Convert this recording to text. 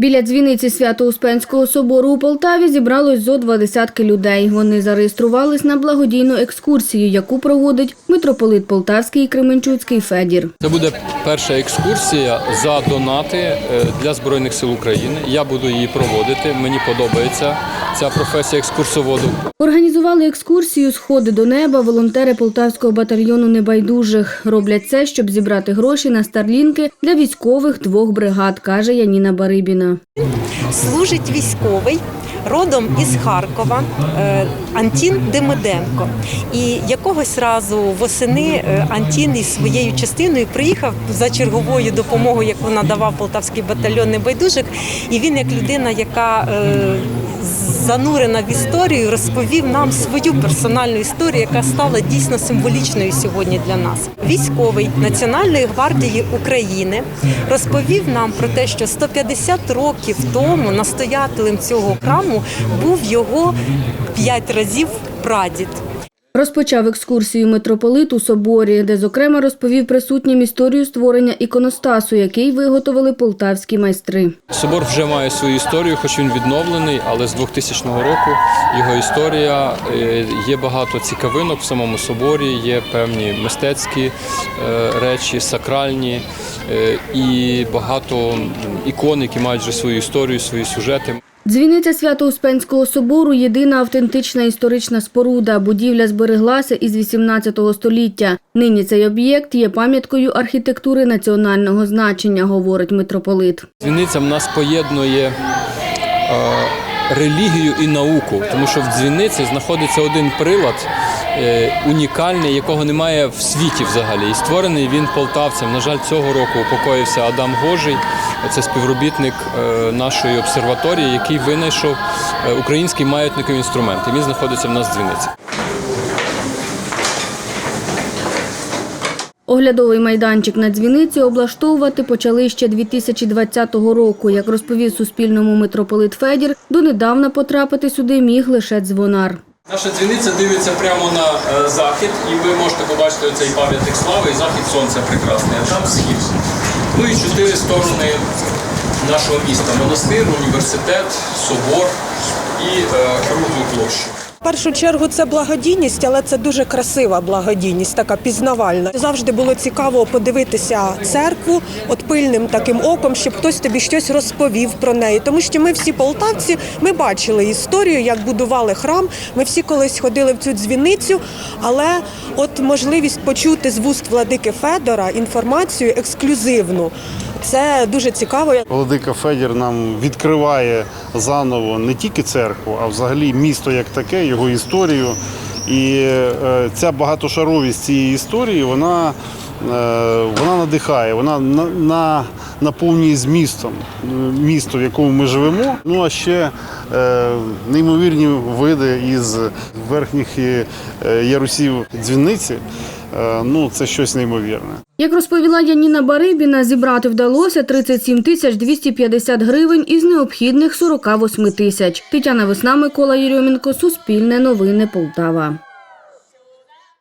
Біля дзвіниці Свято-Успенського собору у Полтаві зібралось зо два десятки людей. Вони зареєструвались на благодійну екскурсію, яку проводить митрополит Полтавський і Кременчуцький Федір. Це буде перша екскурсія за донати е, для Збройних сил України. Я буду її проводити. Мені подобається ця професія екскурсоводу. Організували екскурсію Сходи до неба волонтери Полтавського батальйону небайдужих. Роблять це, щоб зібрати гроші на старлінки для військових двох бригад, каже Яніна Барибіна. Служить військовий родом із Харкова е, Антін Демиденко. І якогось разу восени е, Антін із своєю частиною приїхав за черговою допомогою, яку надавав полтавський батальйон небайдужих. І він, як людина, яка е, занурена в історію, розповів нам свою персональну історію, яка стала дійсно символічною сьогодні для нас. Військовий Національної гвардії України розповів нам про те, що 150 років тому настоятелем цього храму був його п'ять разів прадід. Розпочав екскурсію митрополит у соборі, де, зокрема, розповів присутнім історію створення іконостасу, який виготовили полтавські майстри. Собор вже має свою історію, хоч він відновлений, але з 2000 року його історія е, є багато цікавинок в самому соборі. Є певні мистецькі е, речі, сакральні е, і багато ікон, які мають вже свою історію, свої сюжети. Дзвіниця Свято-Успенського собору – єдина автентична історична споруда. Будівля збереглася із 18 століття. Нині цей об'єкт є пам'яткою архітектури національного значення, говорить митрополит. Дзвіниця в нас поєднує е, релігію і науку, тому що в дзвіниці знаходиться один прилад унікальний, якого немає в світі взагалі. І створений він полтавцем. На жаль, цього року упокоївся Адам Гожий. Це співробітник е, нашої обсерваторії, який винайшов е, український маятниковий інструмент. І він знаходиться в нас в дзвіниці. Оглядовий майданчик на дзвіниці облаштовувати почали ще 2020 року. Як розповів Суспільному митрополит Федір, донедавна потрапити сюди міг лише дзвонар. Наша дзвіниця дивиться прямо на е, захід, і ви можете побачити цей пам'ятник слави, і захід сонця прекрасний, а там схід. Ну і чотири сторони нашого міста: монастир, університет, собор і е, круглу площу. Першу чергу це благодійність, але це дуже красива благодійність, така пізнавальна. Завжди було цікаво подивитися церкву от пильним таким оком, щоб хтось тобі щось розповів про неї. Тому що ми всі полтавці, ми бачили історію, як будували храм. Ми всі колись ходили в цю дзвіницю, але от можливість почути з вуст владики Федора інформацію ексклюзивну. Це дуже цікаво. Владика Федір нам відкриває заново не тільки церкву, а взагалі місто як таке, його історію. І е, ця багатошаровість цієї історії, вона, е, вона надихає, вона на, на, наповнює змістом місто, в якому ми живемо. Ну а ще е, неймовірні види із верхніх ярусів дзвіниці. Е, ну, це щось неймовірне. Як розповіла Яніна Барибіна, зібрати вдалося 37 тисяч 250 гривень із необхідних 48 тисяч. Тетяна Весна, Микола Єрьомінко, Суспільне новини Полтава.